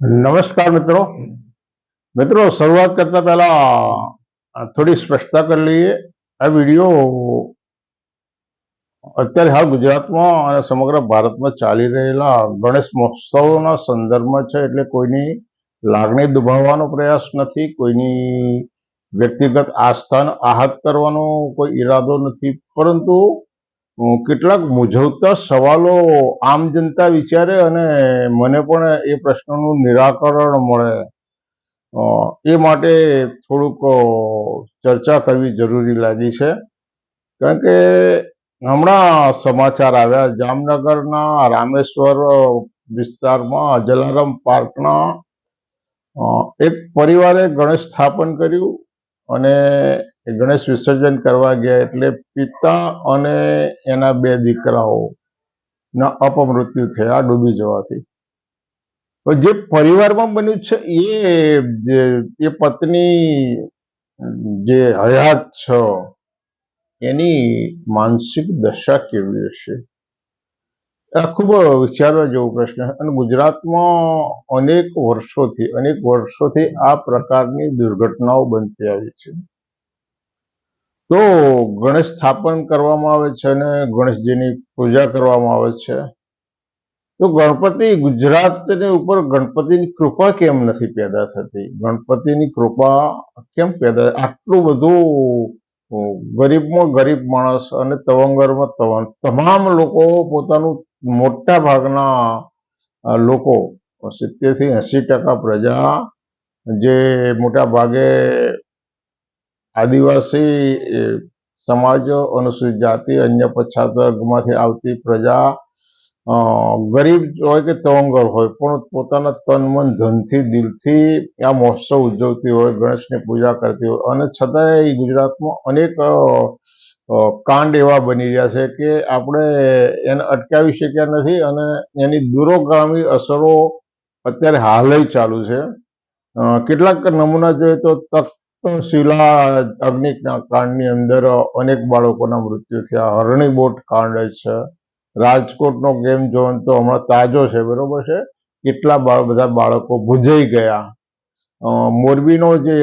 નમસ્કાર મિત્રો. મિત્રો, શરૂઆત કરતા પહેલા થોડી સ્પષ્ટતા કરી લઈએ. આ વીડિયો અત્યારે હાલ ગુજરાતમાં અને સમગ્ર ભારતમાં ચાલી રહેલા ગણેશ મહોત્સવના સંદર્ભમાં છે, એટલે કોઈની લાગણી દુભાવવાનો પ્રયાસ નથી, કોઈની વ્યક્તિગત આસ્થાને આહત કરવાનો કોઈ ઈરાદો નથી. પરંતુ કેટલાક મૂંઝવતા સવાલો આમ જનતા વિચારે અને મને પણ એ પ્રશ્નનું નિરાકરણ મળે. એ માટે થોડુંક ચર્ચા કરવી જરૂરી લાગી છે. કારણ કે હમણાં સમાચાર આવ્યા, જામનગરના રામેશ્વર વિસ્તારમાં જલારામ પાર્કના એક પરિવારે ગણેશ સ્થાપન કર્યું અને એ ગણેશ વિસર્જન કરવા ગયા એટલે પિતા અને એના બે દીકરાઓ અપમૃત્યુ થયા ડૂબી જવાથી. જે પરિવારમાં બન્યું છે એ એ પત્ની જે હયાત છે, એની માનસિક દશા કેવી હશે? આ ખૂબ વિચારવા જેવો પ્રશ્ન છે. અને ગુજરાતમાં અનેક વર્ષોથી અનેક વર્ષોથી આ પ્રકારની દુર્ઘટનાઓ બનતી આવી છે. તો ગણેશ સ્થાપન કરવામાં આવે છે અને ગણેશજીની પૂજા કરવામાં આવે છે. તો ગણપતિ ગુજરાતની ઉપર ગણપતિની કૃપા કેમ નથી પેદા થતી? ગણપતિની કૃપા કેમ પેદા આટલું બધું ગરીબમાં ગરીબ માણસ અને તવંગરમાં તવંગ, તમામ લોકો પોતાનું મોટા ભાગના લોકો સિત્તેરથી એસી ટકા પ્રજા જે મોટા ભાગે આદિવાસી સમાજો અનુસૂચિત જાતિ, અન્ય પછાત વર્ગમાંથી આવતી પ્રજા ગરીબ હોય કે તવંગર હોય, પણ પોતાના તન મન ધનથી, દિલથી આ મહોત્સવ ઉજવતી હોય, ગણેશની પૂજા કરતી હોય. અને છતાંય ગુજરાતમાં અનેક કાંડ એવા બની રહ્યા છે કે આપણે એને અટકાવી શક્યા નથી અને એની દૂરોગામી અસરો અત્યારે હાલ ચાલુ છે. કેટલાક નમૂના જોઈએ તો તક્ષશિલા અગ્નિકના કાંડની અંદર અનેક બાળકોના મૃત્યુ થયા. હરણીબોટ કાંડ છે. રાજકોટનો ગેમ ઝોન તો હમણાં તાજો છે, બરોબર છે? કેટલા બધા બાળકો ભૂંજાઈ ગયા. મોરબીનો જે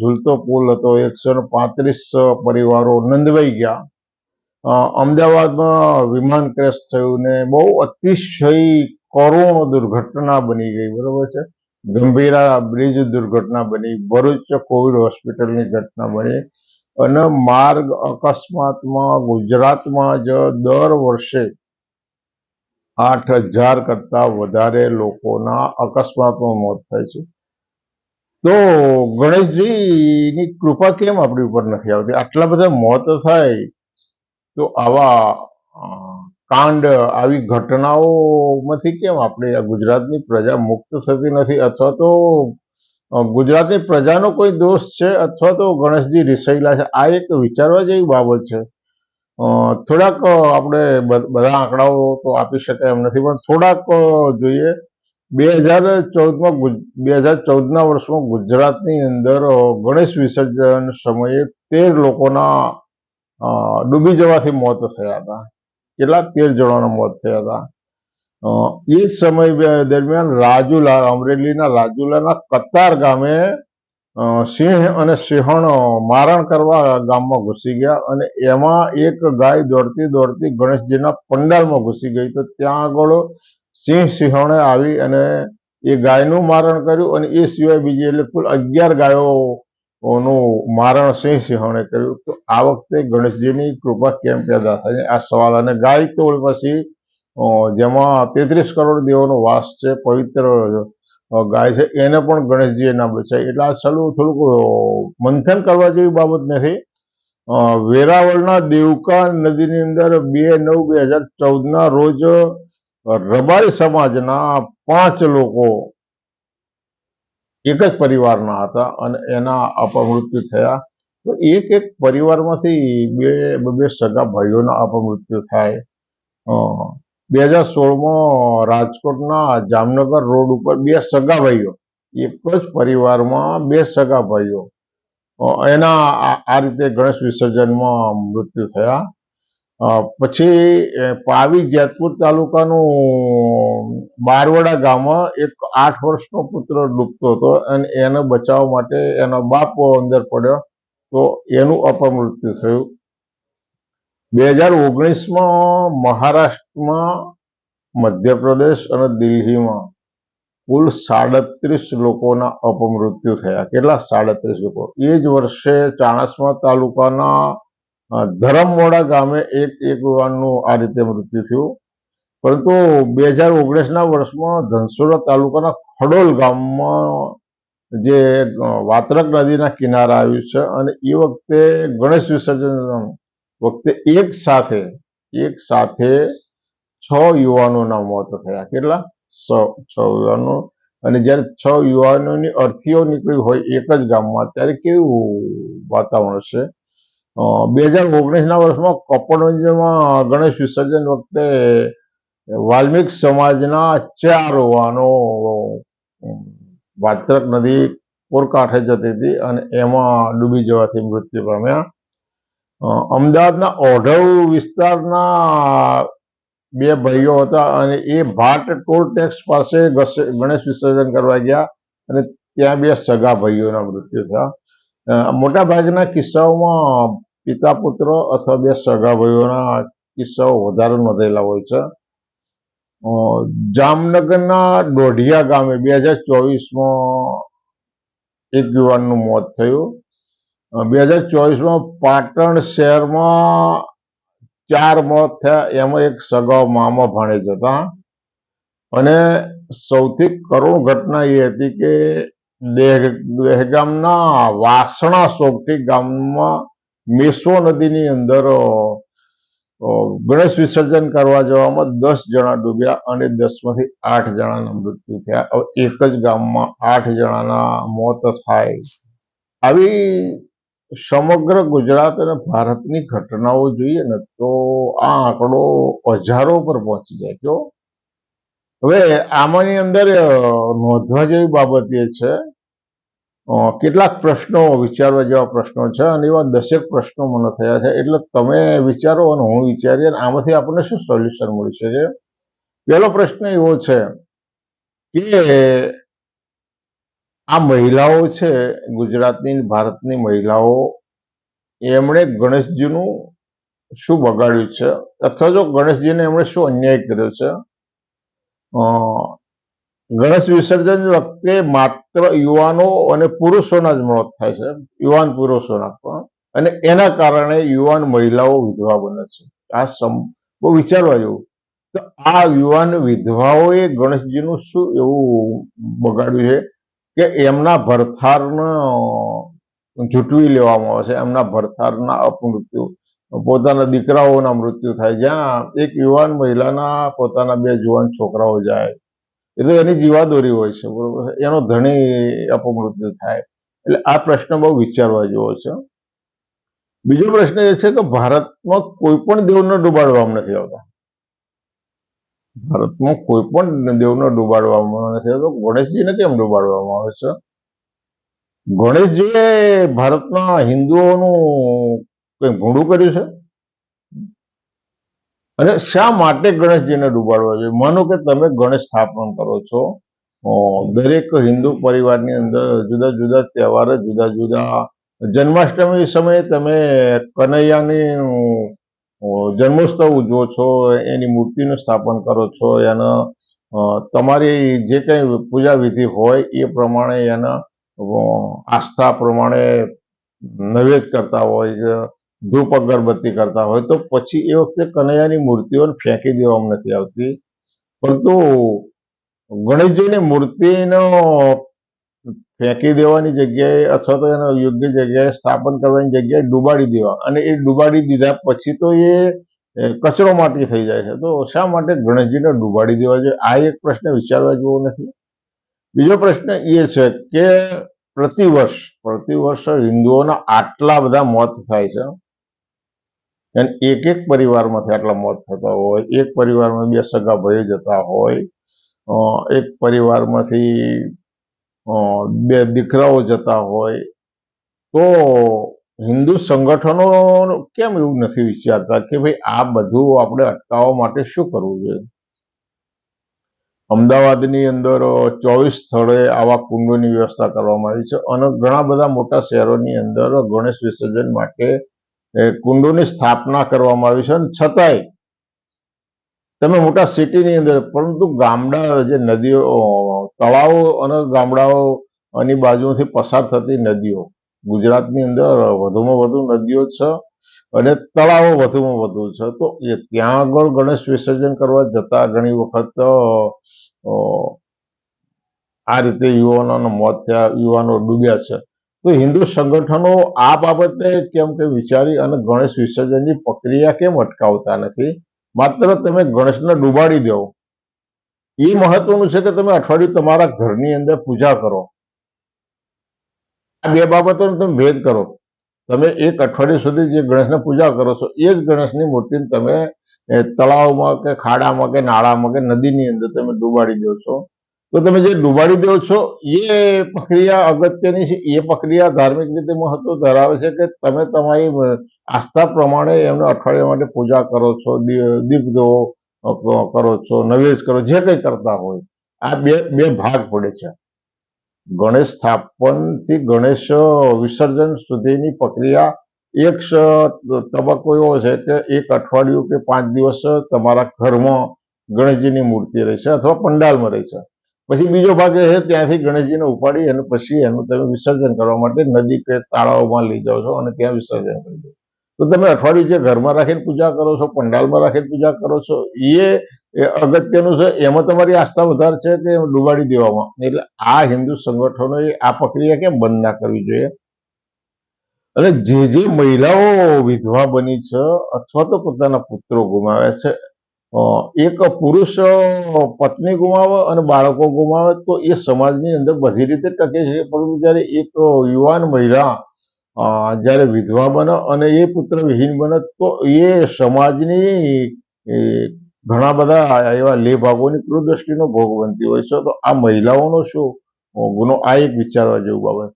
ઝૂલતો પુલ હતો, એકસો પાંત્રીસ પરિવારો નંદવાઈ ગયા. અમદાવાદમાં વિમાન ક્રેશ થયું ને બહુ અતિશય કરોડો દુર્ઘટના બની ગઈ, બરોબર છે? ગંભીરા બ્રિજ દુર્ઘટના બની, ભરૂચ કોવિડ હોસ્પિટલની ઘટના બની અને માર્ગ અકસ્માતમાં ગુજરાતમાં જ દર વર્ષે આઠ હજાર કરતા વધારે લોકોના અકસ્માતમાં મોત થાય છે. તો ગણેશજીની કૃપા કેમ આપણી ઉપર નથી આવતી? આટલા બધા મોત થાય તો આવા કાંડ, આવી ઘટનાઓમાંથી કેમ આપણે આ ગુજરાતની પ્રજા મુક્ત થતી નથી? અથવા તો ગુજરાતની પ્રજાનો કોઈ દોષ છે? અથવા તો ગણેશજી રિસાયેલા છે? આ એક વિચારવા જેવી બાબત છે. થોડાક આપણે બધા આંકડાઓ તો આપી શકાય એમ નથી, પણ થોડાક જોઈએ. બે હજાર ચૌદમાં બે હજાર ચૌદના વર્ષમાં ગુજરાતની અંદર ગણેશ વિસર્જન સમયે તેર લોકોના ડૂબી જવાથી મોત થયા હતા. કેટલા તેર જણાના મોત થયા હતા. એ સમય દરમિયાન રાજુલા, અમરેલીના રાજુલાના કતાર ગામે સિંહ અને સિંહણ મારણ કરવા ગામમાં ઘૂસી ગયા અને એમાં એક ગાય દોડતી દોડતી ગણેશજીના પંડાલમાં ઘૂસી ગઈ. તો ત્યાં આગળ સિંહ સિંહણે આવી અને એ ગાયનું મારણ કર્યું અને એ સિવાય બીજી એટલે કુલ અગિયાર ગાયો નું મારણ સિંહ સિંહણે કર્યું. તો આ વખતે ગણેશજીની કૃપા કેમ પેદા થાય? આ સવાલ અને ગાય તો પછી જેમાં તેત્રીસ કરોડ દેવોનો વાસ છે, પવિત્ર ગાય છે, એને પણ ગણેશજીએ ના બચાવી એટલે આ સલું થોડુંક મંથન કરવા જેવી બાબત નથી. વેરાવળના દેવકા નદીની અંદર બે નવ બે હજાર ચૌદના રોજ રબારી સમાજના પાંચ લોકો એક જ પરિવારના હતા અને એના અપમૃત્યુ થયા. તો એક એક પરિવારમાંથી બે બે સગા ભાઈઓના અપમૃત્યુ થાય. બે હજાર સોળમાં રાજકોટના જામનગર રોડ ઉપર બે સગા ભાઈઓ. એક જ પરિવારમાં બે સગા ભાઈઓ. એના આ રીતે ગણેશ વિસર્જનમાં મૃત્યુ થયા. પછી પાવી જેતપુર તાલુકાનું, બારવડા ગામમાં એક આઠ વર્ષનો પુત્ર ડૂબતો હતો અને એને બચાવવા માટે એનો બાપ અંદર પડ્યો. તો એનું અપમૃત્યુ થયું. બે હજાર ઓગણીસમાં મહારાષ્ટ્રમાં મધ્યપ્રદેશ અને દિલ્હીમાં કુલ સાડત્રીસ લોકોના અપમૃત્યુ થયા. કેટલા? સાડત્રીસ લોકો. એ જ વર્ષે ચાણસ્મા તાલુકાના અ, ધરમમોડા ગામે એક એક યુવાનનું આ રીતે મૃત્યુ થયું. પરંતુ બે હજાર ઓગણીસના વર્ષમાં ધનસુરા તાલુકાના ખડોલ ગામમાં જે વાત્રક નદીના કિનારા આવ્યું છે અને એ વખતે ગણેશ વિસર્જન વખતે એક સાથે એક સાથે છ યુવાનોના મોત થયા. કેટલા? છ યુવાનો. અને જ્યારે છ યુવાનોની અર્થીઓ નીકળી હોય એક જ ગામમાં ત્યારે કેવું વાતાવરણ છે બે હજાર ઓગણીસના વર્ષમાં કપડવંજમાં ગણેશ વિસર્જન વખતે વાલ્મિક સમાજના ચાર હોવાનો વાત્રક નદી કોરકાંઠે જતી હતી અને એમાં ડૂબી જવાથી મૃત્યુ પામ્યા. અમદાવાદના ઓઢવ વિસ્તારના બે ભાઈઓ હતા અને એ ભાટ ટોલ ટેક્સ પાસે ગણેશ વિસર્જન કરવા ગયા અને ત્યાં બે સગા ભાઈઓના મૃત્યુ થયા. મોટાભાગના કિસ્સાઓમાં પિતા પુત્ર અથવા બે સગા ભાઈઓના કિસ્સાઓ વધારે નોંધેલા હોય છે. જામનગરના દોઢિયા ગામે બે હજાર ચોવીસમાં એક યુવાનનું મોત થયું. બે હજાર ચોવીસમાં પાટણ શહેરમાં ચાર મોત થયા, એમાં એક સગાઓ મામા ભાણેજ હતા. અને સૌથી કરુણ ઘટના એ હતી કે દેહ ગામના વાસણા સોગઠી ગામમાં મેસો નદીની અંદર ગણેશ વિસર્જન કરવા જવામાં દસ જણા ડૂબ્યા અને દસમાંથી આઠ જણાના મૃત્યુ થયા. એક જ ગામમાં આઠ જણાના મોત થાય. આવી સમગ્ર ગુજરાત અને ભારતની ઘટનાઓ જોઈએ ને તો આ આંકડો હજારો પર પહોંચી જાય કયો હવે આમાંની અંદર નોંધવા જેવી બાબત એ છે કેટલાક પ્રશ્નો, વિચારવા જેવા પ્રશ્નો છે અને એવા દસેક પ્રશ્નો મને થયા છે. એટલે તમે વિચારો અને હું વિચારીએ અને આમાંથી આપણને શું સોલ્યુશન મળી શકે? પહેલો પ્રશ્ન એવો છે કે આ મહિલાઓ છે, ગુજરાતની ભારતની મહિલાઓ, એમણે ગણેશજીનું શું બગાડ્યું છે? અથવા જો ગણેશજીને એમણે શું અન્યાય કર્યો છે? ગણેશ વિસર્જન વખતે માત્ર યુવાનો અને પુરુષોના જ મોત થાય છે. યુવાન પુરુષોના પણ. અને એના કારણે યુવાન મહિલાઓ વિધવા બને છે. આ બહુ વિચારવા જેવું. તો આ યુવાન વિધવાઓએ ગણેશજીનું શું એવું બગાડ્યું છે કે એમના ભરથારનો ઝૂંટવી લેવામાં આવે છે. એમના ભરથારના અપમૃત્યુ, પોતાના દીકરાઓના મૃત્યુ થાય. જ્યાં એક યુવાન મહિલાના પોતાના બે જુવાન છોકરાઓ જાય. એટલે એની જીવાદોરી હોય છે, બરોબર? એનો ધણી અપમૃત્યુ થાય. એટલે આ પ્રશ્ન બહુ વિચારવા જેવો છે. બીજો પ્રશ્ન એ છે કે ભારતમાં કોઈ પણ દેવને ડુબાડવામાં નથી આવતા. ભારતમાં કોઈ પણ દેવને ડુબાડવામાં નથી આવતો. ગણેશજીને કેમ ડુબાડવામાં આવે છે? ગણેશજીએ ભારતના હિન્દુઓનું કંઈ ભૂંડું કર્યું છે? અને શા માટે ગણેશજીને ડુબાડવા જોઈએ? માનો કે તમે ગણેશ સ્થાપન કરો છો દરેક હિન્દુ પરિવારની અંદર જુદા જુદા તહેવારો જુદા જુદા જન્માષ્ટમી સમયે તમે કનૈયાની જન્મોત્સવ ઉજવો છો, એની મૂર્તિનું સ્થાપન કરો છો, એના તમારી જે કંઈ પૂજા વિધિ હોય એ પ્રમાણે એના આસ્થા પ્રમાણે નૈવેદ્ય કરતા હોય છે ધૂપ અગરબત્તી કરતા હોય તો પછી એ વખતે કનૈયાની મૂર્તિઓને ફેંકી દેવામાં નથી આવતી. પરંતુ ગણેશજીની મૂર્તિનો ફેંકી દેવાની જગ્યાએ અથવા તો એનો યોગ્ય જગ્યાએ સ્થાપન કરવાની જગ્યાએ ડુબાડી દેવા અને એ ડુબાડી દીધા પછી તો એ એ કચરો માટી થઈ જાય છે. તો શા માટે ગણેશજીને ડુબાડી દેવા જોઈએ? આ એક પ્રશ્ન વિચારવા જેવો નથી. બીજો પ્રશ્ન એ છે કે પ્રતિવર્ષ પ્રતિવર્ષ હિન્દુઓના આટલા બધા મોત થાય છે. અને એક એક પરિવારમાંથી આટલા મોત થતા હોય, એક પરિવારમાં બે સગા ભાઈઓ જતા હોય એક પરિવારમાંથી બે દીકરાઓ જતા હોય. તો હિન્દુ સંગઠનો કેમ એવું નથી વિચારતા કે ભાઈ આ બધું આપણે અટકાવવા માટે શું કરવું જોઈએ? અમદાવાદની અંદર ચોવીસ સ્થળે આવા કુંડોની વ્યવસ્થા કરવામાં આવી છે અને ઘણા બધા મોટા શહેરોની અંદર ગણેશ વિસર્જન માટે એ કુંડોની સ્થાપના કરવામાં આવી છે અને છતાંય તમે મોટા સિટીની અંદર, પરંતુ ગામડા જે નદીઓ, તળાવો અને ગામડાઓ ની બાજુથી પસાર થતી નદીઓ, ગુજરાતની અંદર વધુમાં વધુ નદીઓ છે અને તળાવો વધુમાં વધુ છે. તો એ ત્યાં આગળ ગણેશ વિસર્જન કરવા જતા ઘણી વખત આ રીતે યુવાનોના મોત થયા, યુવાનો ડૂબ્યા છે. તો હિન્દુ સંગઠનો આ બાબતે કેમ કે વિચારી અને ગણેશ વિસર્જનની પ્રક્રિયા કેમ અટકાવતા નથી? માત્ર તમે ગણેશને ડૂબાડી દો. એ મહત્વનું છે કે તમે અઠવાડિયું તમારા ઘરની અંદર પૂજા કરો. આ બે બાબતોનો તમે ભેદ કરો. તમે એક અઠવાડિયું સુધી જે ગણેશને પૂજા કરો છો, એ જ ગણેશની મૂર્તિને તમે તળાવમાં કે ખાડામાં કે નાળામાં કે નદીની અંદર તમે ડૂબાડી દો છો. તો તમે જે ડૂબાડી દો છો, એ પ્રક્રિયા અગત્યની એ પ્રક્રિયા ધાર્મિક રીતે મહત્વ ધરાવે છે કે તમે તમારી આસ્થા પ્રમાણે એમને અઠવાડિયા માટે પૂજા કરો છો દીપ દો કરો છો, નવેશ કરો, જે કંઈ કરતા હોય. આ બે બે ભાગ પડે છે. ગણેશ સ્થાપનથી ગણેશ વિસર્જન સુધીની પ્રક્રિયા એક તબક્કો એવો છે કે એક અઠવાડિયું કે પાંચ દિવસ તમારા ઘરમાં ગણેશજીની મૂર્તિ રહેશે અથવા પંડાલમાં રહેશે પછી બીજો ભાગ છે, ત્યાંથી ગણેશજીને ઉપાડી અને પછી એનું તમે વિસર્જન કરવા માટે નદી કે તળાવમાં લઈ જાઓ છો અને ત્યાં વિસર્જન કરી દો. તો તમે અઠવાડિયું જે ઘરમાં રાખીને પૂજા કરો છો, પંડાલમાં રાખીને પૂજા કરો છો, એ અગત્યનું છે. એમાં તમારી આસ્થા વધારે છે કે ડુબાડી દેવામાં? એટલે આ હિન્દુ સંગઠનોએ આ પ્રક્રિયા કેમ બંધ ના કરવી જોઈએ? અને જે જે મહિલાઓ વિધવા બની છે અથવા તો પોતાના પુત્રો ગુમાવે છે એક પુરુષ પત્ની ગુમાવે અને બાળકો ગુમાવે તો એ સમાજની અંદર બધી રીતે ટકે છે. પરંતુ જ્યારે એક યુવાન મહિલા જ્યારે વિધવા બને અને એ પુત્ર વિહીન બને તો એ સમાજની ઘણા બધા એવા લેભાગોની કુદૃષ્ટિનો ભોગ બનતી હોય છે. તો આ મહિલાઓનો શું ગુનો? આ એક વિચારવા જેવું બાબત.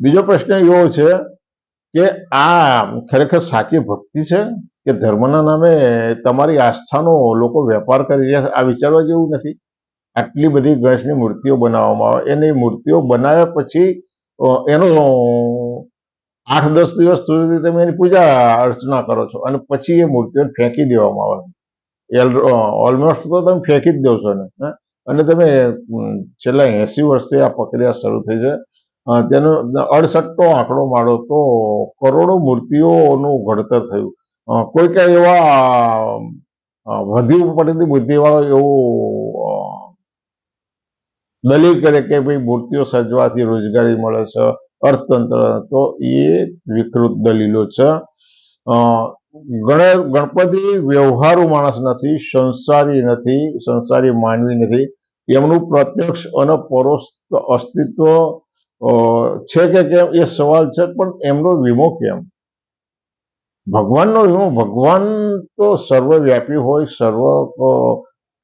બીજો પ્રશ્ન એવો છે કે આ ખરેખર સાચી ભક્તિ છે? કે ધર્મના નામે તમારી આસ્થાનો લોકો વેપાર કરી રહ્યા છે. આ વિચારવા જેવું નથી. આટલી બધી ગણેશની મૂર્તિઓ બનાવવામાં આવે. એની મૂર્તિઓ બનાવ્યા પછી એનો આઠ દસ દિવસ સુધી તમે એની પૂજા અર્ચના કરો છો અને પછી એ મૂર્તિઓને ફેંકી દેવામાં આવે ઓલમોસ્ટ તો તમે ફેંકી જ દો છો ને અને તમે છેલ્લા એસી વર્ષથી આ પ્રક્રિયા શરૂ થઈ છે. તેનો અડસટ્ટો આંકડો મારો તો કરોડો મૂર્તિઓનું ઘડતર થયું. કોઈ કઈ એવા વધી પડતી બુદ્ધિવાળો એવું દલીલ કરે કે ભાઈ મૂર્તિઓ સજવાથી રોજગારી મળે છે, અર્થતંત્ર, તો એ વિકૃત દલીલો છે. ગણપતિ વ્યવહારુ માણસ નથી, સંસારી નથી, સંસારી માનવી નથી. એમનું પ્રત્યક્ષ અને પરોક્ષ અસ્તિત્વ છે કે કેમ એ સવાલ છે, પણ એમનો વીમો કેમ? ભગવાનનો વીમો ભગવાન તો સર્વવ્યાપી હોય, સર્વ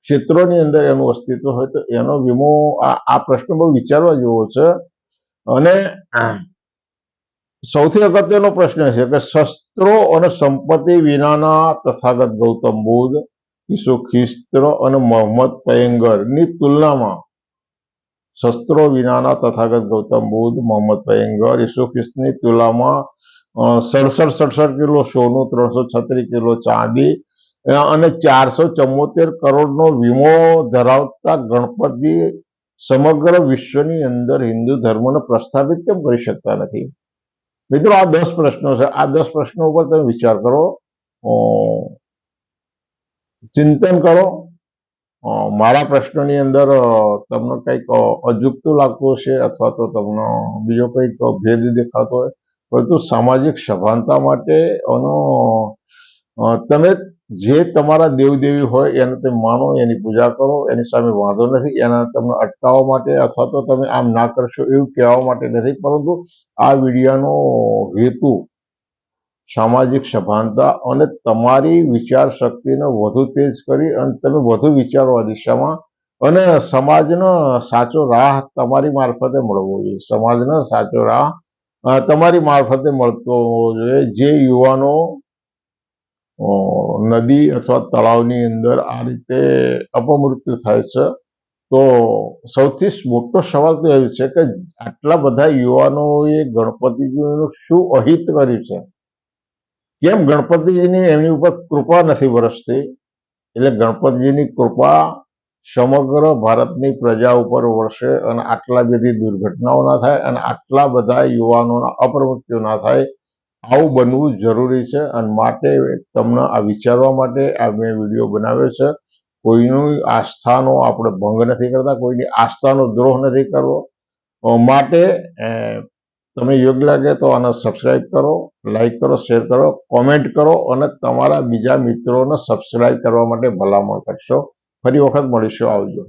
ક્ષેત્રોની અંદર એનું અસ્તિત્વ હોય, તો એનો વીમો આ પ્રશ્ન બહુ વિચારવા જેવો છે. અને સૌથી અગત્યનો પ્રશ્ન છે કે શસ્ત્રો અને સંપત્તિ વિનાના તથાગત ગૌતમ બુદ્ધ, ઈસુ ખ્રિસ્ત અને મોહમ્મદ પયંગરની તુલનામાં શસ્ત્રો વિનાના તથાગત ગૌતમ બુદ્ધ, મોહમ્મદ પયંગર, ઈસુ ખ્રિસ્તની તુલનામાં સડસઠ સડસઠ કિલો સોનું, ત્રણસો છત્રીસ કિલો ચાંદી અને ચારસો ચમોતેર કરોડનો વીમો ધરાવતા ગણપતિ સમગ્ર વિશ્વની અંદર હિન્દુ ધર્મને પ્રસ્થાપિત કેમ કરી શકતા નથી? મિત્રો, આ દસ પ્રશ્નો છે. આ દસ પ્રશ્નો ઉપર તમે વિચાર કરો. ચિંતન કરો. મારા પ્રશ્નની અંદર તમને કંઈક અજુગતું લાગતું હશે અથવા તો તમને બીજો કંઈક ભેદ દેખાતો હોય પરંતુ સામાજિક સભાનતા માટે એનો તમે જે તમારા દેવદેવી હોય એને તમે માનો, એની પૂજા કરો, એની સામે વાંધો નથી, એના તમને અટકાવવા માટે અથવા તો તમે આમ ના કરશો એવું કહેવા માટે નથી, પરંતુ આ વિડીયાનો હેતુ સામાજિક સભાનતા અને તમારી વિચાર શક્તિને વધુ તેજ કરી અને તમે વધુ વિચારો આ દિશામાં અને સમાજનો સાચો રાહ તમારી મારફતે મળવો જોઈએ. સમાજનો સાચો રાહ તમારી મારફતે મળતો હોવો જોઈએ. જે યુવાનો નદી અથવા તળાવની અંદર આ રીતે અપમૃત્યુ થાય છે, તો સૌથી મોટો સવાલ તો એ છે કે આટલા બધા યુવાનોએ ગણપતિજીનું શું અહિત કર્યું છે? કેમ ગણપતિજીની એમની ઉપર કૃપા નથી વરસતી? એટલે ગણપતિજીની કૃપા સમગ્ર ભારતની પ્રજા ઉપર વર્ષે અને આટલા બધી દુર્ઘટનાઓ ના થાય અને આટલા બધા યુવાનોના અપમૃત્યુ ના થાય આવું બનવું જરૂરી છે અને માટે તમને આ વિચારવા માટે આ મેં વીડિયો બનાવ્યો છે. કોઈની આસ્થાનો આપણે ભંગ નથી કરતા કોઈની આસ્થાનો દ્રોહ નથી કરવો. માટે અ, તમને યોગ્ય લાગે તો આને સબસ્ક્રાઇબ કરો લાઈક કરો શેર કરો કોમેન્ટ કરો અને તમારા બીજા મિત્રોને સબસ્ક્રાઇબ કરવા માટે ભલામણ કરશો. ફરી વખત મળીશું આવજો.